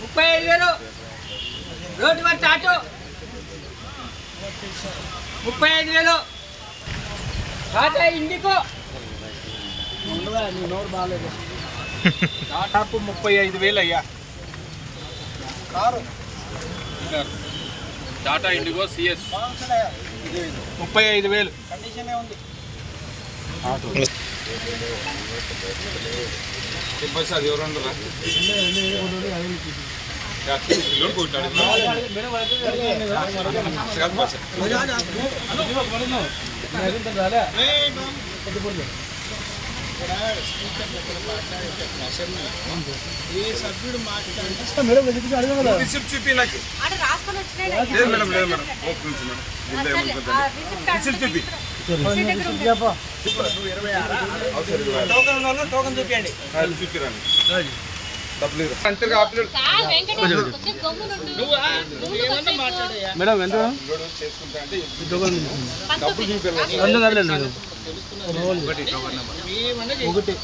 ముప్పై ఐదు వేలు. Road auto. ముప్పై ఐదు వేలు. టాటా ఇండికో. దాదాపు ముప్పై ఐదు వేలు అయ్యా టాటా ఇండిగో సిఎస్. ముప్పై ఐదు వేలు. అది ఎవరు ఉండరా రిసిప్ట్ చూపి నాకు లేదు మేడం. లేదు? రిసిప్ట్ చూపి. మేడం ఎంత? ఒకటి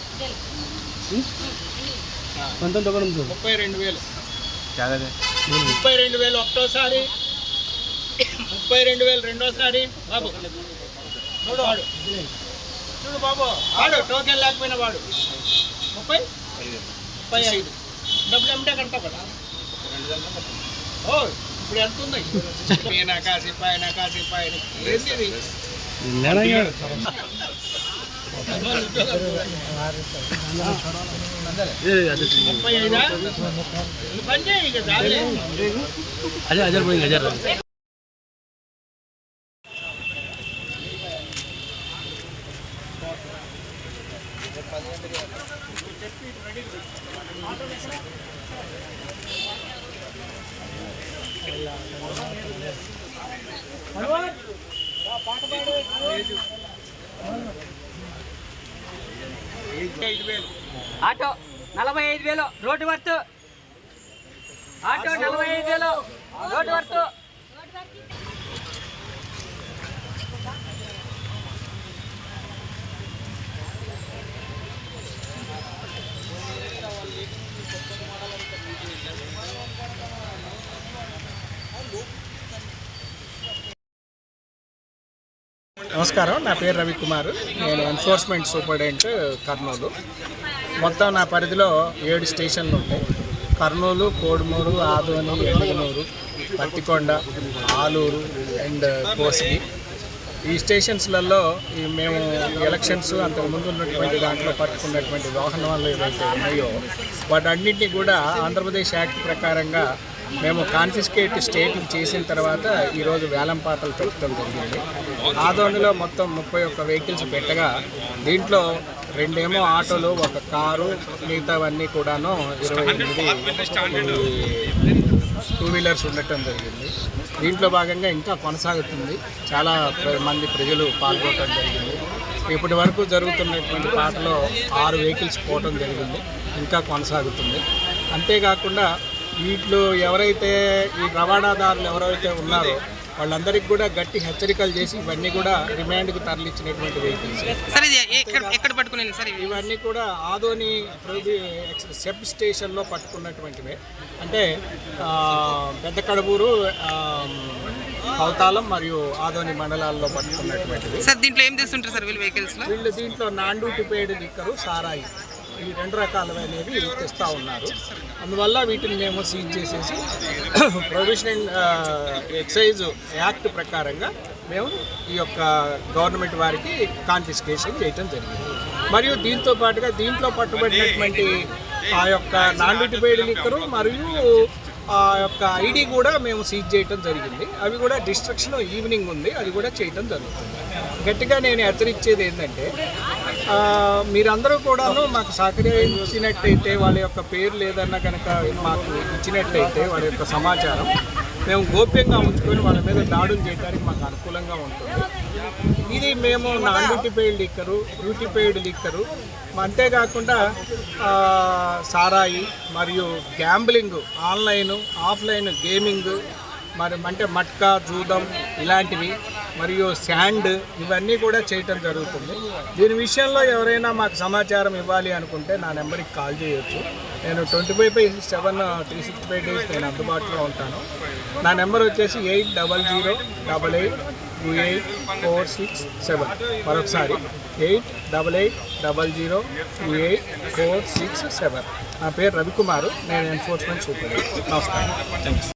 పంతొమ్మిది రెండు వేలు. ముప్పై రెండు వేలు ఒకటోసారి ముప్పై రెండు వేలు రెండోసారి. బాబు. చూడు వాడు. చూడు బాబు. వాడు టోకెన్ లేకపోయినా వాడు. ముప్పై? ముప్పై ఐదు. డబ్బులు ఏమిటే కంటావు కదా. ఓ ఇప్పుడు ఎంత ఉంది? పైన కాసి పైన కాసి పైన? ముప్పై ఐదా? పని చేయి చాలే. ఐదు వేలు ఆటో నలభై ఐదు వేలు రోడ్డు వర్త్. ఆటో నలభై ఐదు వేలు రోడ్డు వర్త్. నమస్కారం నా పేరు రవికుమార్. నేను ఎన్ఫోర్స్మెంట్ సూపరింటెండెంట్ కర్నూలు. మొత్తం నా పరిధిలో ఏడు స్టేషన్లు ఉంటాయి. కర్నూలు కోడుమూరు ఆదోని ఎమ్మిగనూరు పత్తికొండ ఆలూరు అండ్ కోసిగి ఈ స్టేషన్స్లలో మేము ఎలక్షన్స్ అంతకుముందు ఉన్నటువంటి దాంట్లో పట్టుకున్నటువంటి వాహనాలు ఏవైతే ఉన్నాయో వాటన్నింటినీ కూడా ఆంధ్రప్రదేశ్ యాక్ట్ ప్రకారంగా మేము కాన్ఫిస్కేట్ స్టేటింగ్ చేసిన తర్వాత ఈరోజు వేలం పాటలు పెట్టడం జరిగింది. ఆదోనిలో మొత్తం ముప్పై ఒక్క వెహికల్స్ పెట్టగా దీంట్లో రెండేమో ఆటోలు ఒక కారు మిగతావన్నీ కూడాను ఇరవై ఎనిమిది టూ వీలర్స్ ఉండటం జరిగింది. దీంట్లో భాగంగా ఇంకా కొనసాగుతుంది. చాలా మంది ప్రజలు పాల్గొనడం జరిగింది. ఇప్పటి వరకు జరుగుతున్నటువంటి పాటలో ఆరు వెహికల్స్ పోవటం జరిగింది. ఇంకా కొనసాగుతుంది. అంతేకాకుండా వీటిలో ఎవరైతే ఈ రవాణాదారులు ఎవరైతే ఉన్నారో వాళ్ళందరికీ కూడా గట్టి హెచ్చరికలు చేసి ఇవన్నీ కూడా రిమాండ్కి తరలించినటువంటి వెహికల్స్. ఇవన్నీ కూడా ఆదోని సెబ్ స్టేషన్లో పట్టుకున్నటువంటివే. అంటే పెద్ద కడుబూరు ఆ, కౌతాలం మరియు ఆదోని మండలాల్లో పట్టుకున్నటువంటివి సార్ దీంట్లో ఏం చేస్తుంటారు సార్ వీళ్ళు వెహికల్స్ వీళ్ళు దీంట్లో నాండూటి పేడు లిక్కరు సారాయి. ఈ రెండు రకాలైనవి తెస్తూ ఉన్నారు. అందువల్ల వీటిని మేము సీజ్ చేసేసి ప్రొవిషన్ ఎక్సైజ్ యాక్ట్ ప్రకారంగా మేము ఈ యొక్క గవర్నమెంట్ వారికి కాన్ఫిస్కేషన్ చేయటం జరిగింది. మరియు దీంతో పాటుగా దీంట్లో పట్టుబడినటువంటి ఆ యొక్క నాండుటి పేడు లిక్కరు మరియు ఆ యొక్క ఐడి కూడా మేము సీజ్ చేయటం జరిగింది. అవి కూడా డిస్ట్రక్షన్ ఈవినింగ్ ఉంది అది కూడా చేయటం జరుగుతుంది. గట్టిగా నేను హెచ్చరించేది ఏంటంటే మీరందరూ కూడాను మాకు సహకరించినట్టయితే వాళ్ళ యొక్క పేరు లేదన్నా కనుక మాకు ఇచ్చినట్టయితే వాళ్ళ యొక్క సమాచారం మేము గోప్యంగా ఉంచుకొని వాళ్ళ మీద దాడులు చేయడానికి మాకు అనుకూలంగా ఉంటుంది. ఇది మేము non duty paid liquor duty paid liquor. అంతేకాకుండా సారాయి మరియు గ్యాంబ్లింగ్ ఆన్లైన్ ఆఫ్లైన్ గేమింగ్ మరి అంటే మట్కా జూదం ఇలాంటివి మరియు శాండ్ ఇవన్నీ కూడా చేయటం జరుగుతుంది. దీని విషయంలో ఎవరైనా మాకు సమాచారం ఇవ్వాలి అనుకుంటే నా నెంబర్కి కాల్ చేయొచ్చు. నేను twenty five by seven three sixty five days నేను అందుబాటులో ఉంటాను. నా నెంబర్ వచ్చేసి eight double zero double eight two eight four six seven. మరొకసారి eight double eight double zero two eight four six seven. నా పేరు రవికుమారు నేను ఎన్ఫోర్స్మెంట్ సూపర్ నమస్కారం. Thanks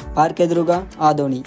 R K Durga Adoni